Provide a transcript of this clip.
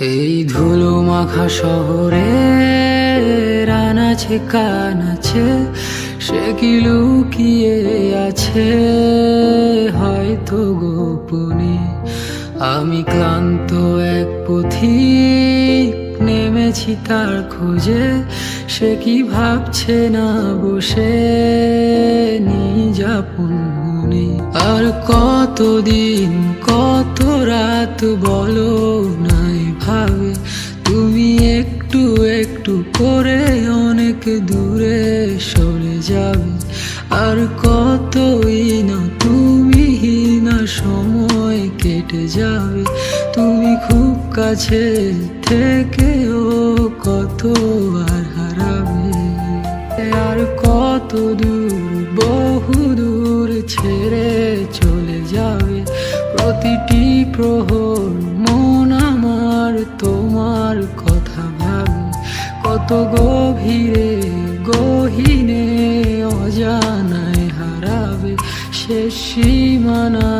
এই ধুলো মাখা শহরে রান আছে, কান আছে, সে কি লুকিয়ে আছে? হয়তো গোপনে আমি ক্লান্ত এক পথিক, নেমেছি তার খোঁজে, সে কি ভাবছে না বসে? নিজাপন মনে। আর কতদিন, কত রাত বলো নাই ভাবে তুমি একটু একটু করে অনেক দূরে সরে যাবে। আর কতই না তুমি না সময় কেটে যাবে। তুমি খুব কাছে থেকেও কত আর হারাবে। আর কত দূর, বহু দূর ছেড়ে চলে যাবে। প্রতিটি প্রহর তোমার কথা ভাবি কত গভীরে গহীনে অজানায় হারাবে শেষ সীমানা।